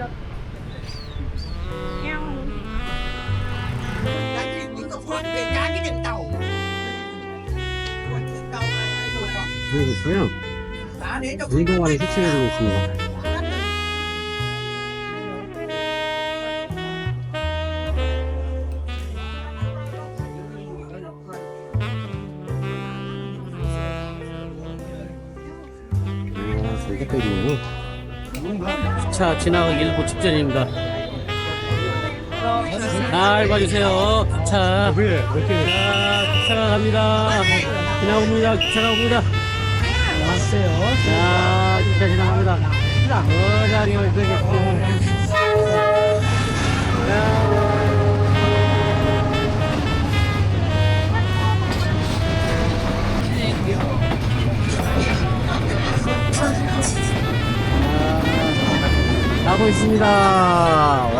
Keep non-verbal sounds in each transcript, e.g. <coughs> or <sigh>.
ยักษ์ยิงมึงก็ควรเป็นยักษ์ที่หนึ่งเต่าควรเป็นเต่าอะไรตัวเนาะ 그리고 그냥 สาเหตุจะคุยกัน 운동화를 색칠해주고 있습니다. 아, 이렇게 때리네요. 차 지나가기 일부 직전입니다. 잘 봐주세요. 기차. 자, 기차가 갑니다. 지나옵니다. 기차가 옵니다. 왔어요. 자, 기차 지나갑니다. 어, 자리 되겠고. 가고 있습니다. 와.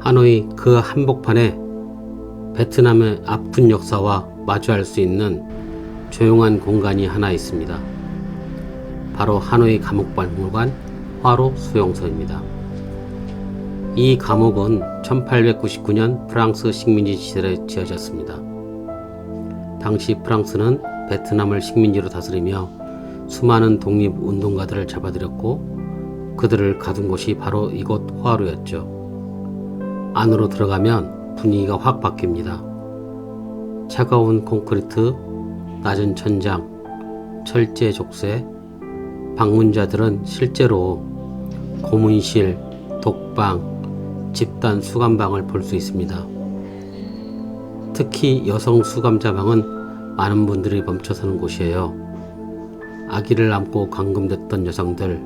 하노이 그 한복판에 베트남의 아픈 역사와 마주할 수 있는 조용한 공간이 하나 있습니다. 바로 하노이 감옥박물관 화로 수용소입니다. 이 감옥은 1899년 프랑스 식민지 시절에 지어졌습니다. 당시 프랑스는 베트남을 식민지로 다스리며 수많은 독립운동가들을 잡아들였고 그들을 가둔 곳이 바로 이곳 화로였죠. 안으로 들어가면 분위기가 확 바뀝니다. 차가운 콘크리트, 낮은 천장, 철제 족쇄, 방문자들은 실제로 고문실, 독방, 집단 수감방을 볼 수 있습니다. 특히 여성 수감자방은 많은 분들이 멈춰서는 곳이에요. 아기를 안고 감금됐던 여성들,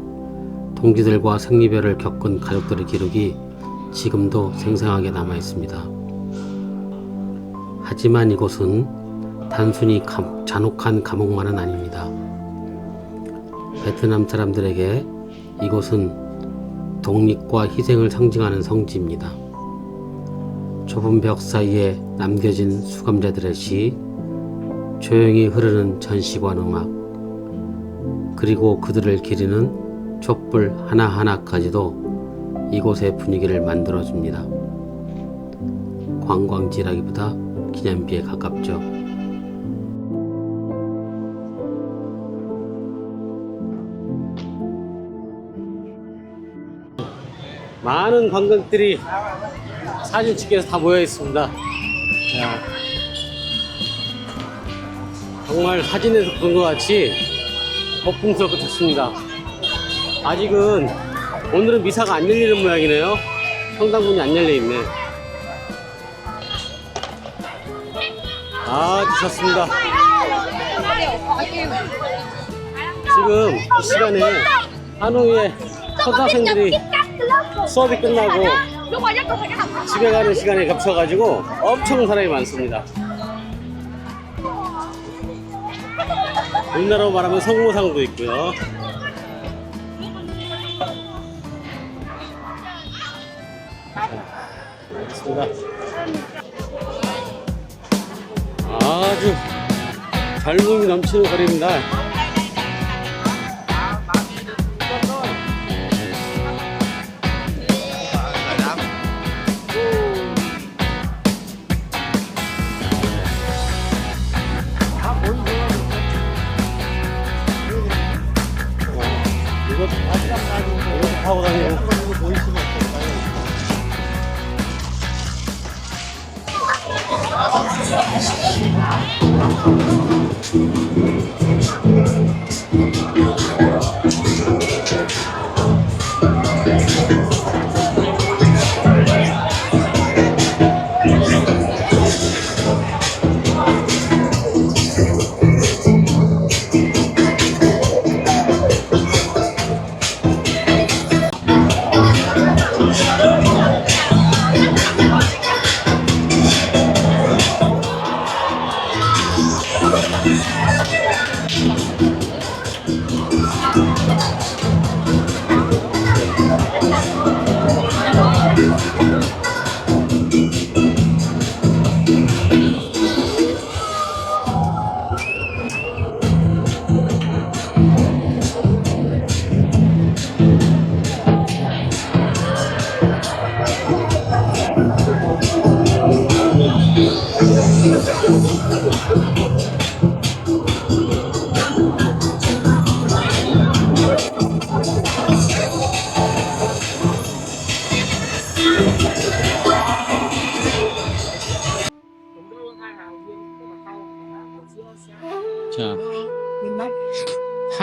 동지들과 생리별을 겪은 가족들의 기록이 지금도 생생하게 남아 있습니다. 하지만 이곳은 단순히 감- 잔혹한 감옥만은 아닙니다. 베트남 사람들에게 이곳은 독립과 희생을 상징하는 성지입니다. 좁은 벽 사이에 남겨진 수감자들의 시, 조용히 흐르는 전시관 음악, 그리고 그들을 기리는 촛불 하나하나까지도 이곳의 분위기를 만들어줍니다. 관광지라기보다 기념비에 가깝죠. 많은 관광들이 사진 찍기 위해서 다 모여 있습니다. 자, 정말 사진에서 본 것 같이 거품스럽고 좋습니다. 아직은 오늘은 미사가 안 열리는 모양이네요. 성당문이 안 열려 있네. 아, 좋습니다. 지금 이 시간에 하노이에 초등학생들이 수업이 끝나고 집에 가는 시간에 겹쳐가지고 엄청 사람이 많습니다. 우리나라로 말하면 성모상도 있고요. 있습니다. 아주 젊음이 넘치는 거리입니다.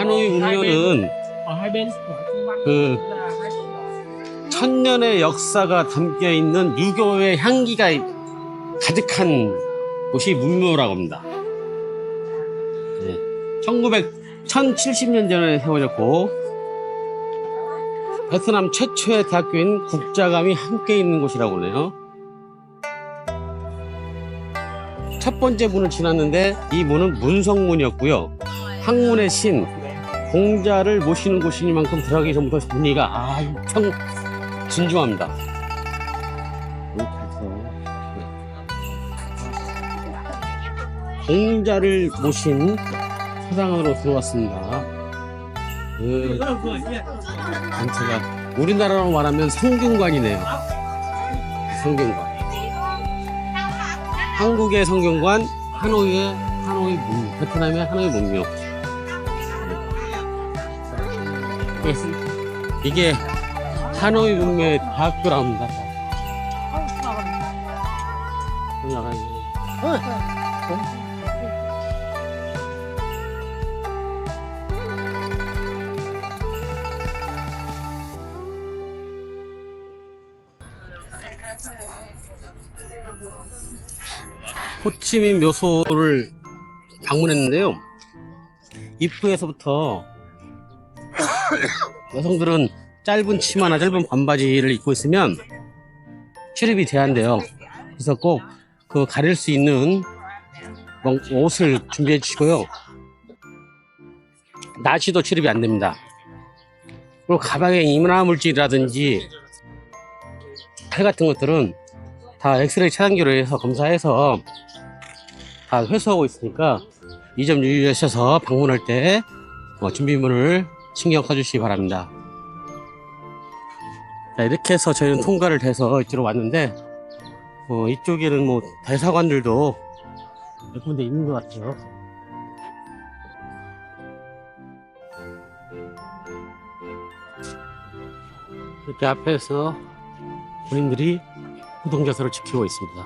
하노이 của trung văn 그 천년의 역사가 담겨 있는 유교의 향기가 가득한 곳이 문묘라고 합니다. 네. 1900, 1070년 전에 세워졌고, 베트남 최초의 대학교인 국자감이 함께 있는 곳이라고 그래요. 첫 번째 문을 지났는데, 이 문은 문성문이었고요. 학문의 신, 공자를 모시는 곳이니만큼 들어가기 전부터 분위기가 아, 엄청 진중합니다. 공자를 모신 사당으로 들어왔습니다. 그 전체가 우리나라로 말하면 성균관이네요. 성균관. 한국의 성균관, 하노이의 하노이 문, 베트남의 하노이 문묘. 이게 하노이 대학교라 합니다. 올라가야지. 호치민 묘소를 방문했는데요. 입구에서부터 <coughs> 여성들은 짧은 치마나 짧은 반바지를 입고 있으면 출입이 제한돼요. 그래서 꼭 그 가릴 수 있는 뭐 옷을 준비해 주시고요. 나시도 출입이 안 됩니다. 그리고 가방에 이민화 물질이라든지 칼 같은 것들은 다 엑스레이 차단기로 해서 검사해서 다 회수하고 있으니까 이 점 유의하셔서 방문할 때 어, 준비물을 신경 써주시기 바랍니다. 자, 이렇게 해서 저희는 통과를 해서 이쪽으로 왔는데, 어, 이쪽에는 뭐 대사관들도 몇 군데 있는 것 같아요. 이렇게 앞에서 군인들이 후동자서를 지키고 있습니다.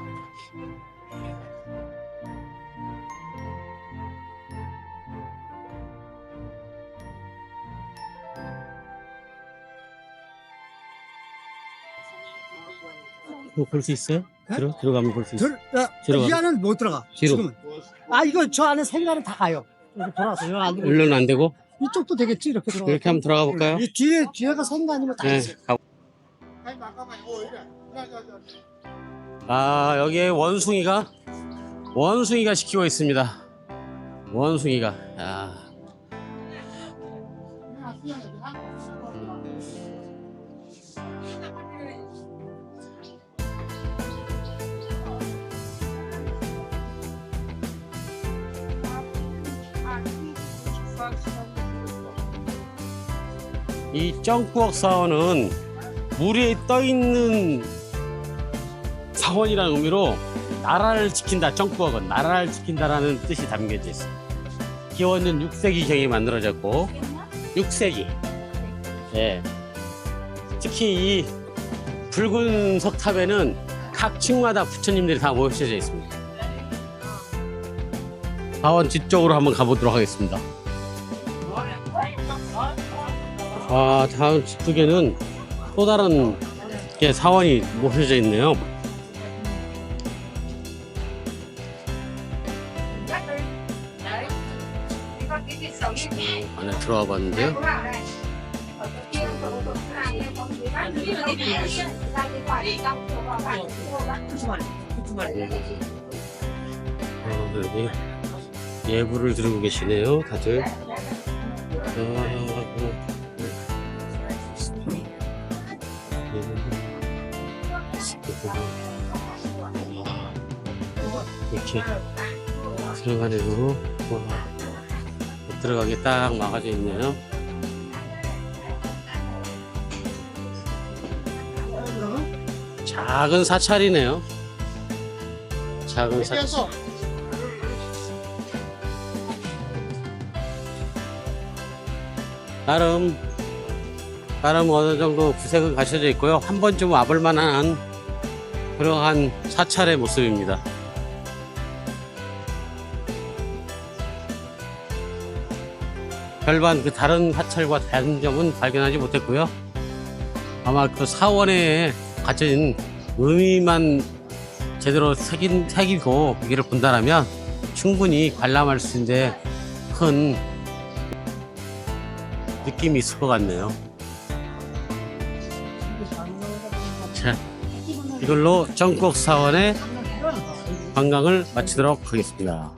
볼 수 있어요? 들어 들어가면 볼 수 있어요. 들, 야, 뒤로 이 가. 안은 못 들어가. 뒤로. 지금은. 아 이거 저 안에 생가는 다 가요. 이렇게 돌아서 요 안으로. 물론 안 되고 이쪽도 되겠지 이렇게 들어가. 이렇게 한번 들어가 볼까요? 이 뒤에 뒤에가 생가 아니면 다 네. 있어. 가- 아 여기에 원숭이가 원숭이가 지키고 있습니다. 원숭이가 야. 이 점꾸억 사원은 물 위에 떠 있는 사원이라는 의미로 나라를 지킨다. 점꾸억은 나라를 지킨다라는 뜻이 담겨져 있습니다. 기원은 6세기경에 만들어졌고 6세기. 예. 특히 이 붉은 석탑에는 각 층마다 부처님들이 다 모여져 있습니다. 사원 뒤쪽으로 한번 가보도록 하겠습니다. 아, 다음 뒤쪽에는 또 다른 게 사원이 모셔져 있네요. 안에 들어와 봤는데요. 어, 여기 예불을 들고 계시네요, 다들. 아, 이렇게 들어가려고 와, 못 들어가게 딱 막아져 있네요. 작은 사찰이네요. 작은 사찰. 나름 나름 어느 정도 구색은 갖춰져 있고요. 한 번쯤 와볼 만한 그러한 사찰의 모습입니다. 별반 그 다른 사찰과 다른 점은 발견하지 못했고요. 아마 그 사원에 가진 의미만 제대로 새긴, 새기고 여기를 본다라면 충분히 관람할 수 있는데 큰 느낌이 있을 것 같네요. 자, 이걸로 정곡 사원의 관광을 마치도록 하겠습니다.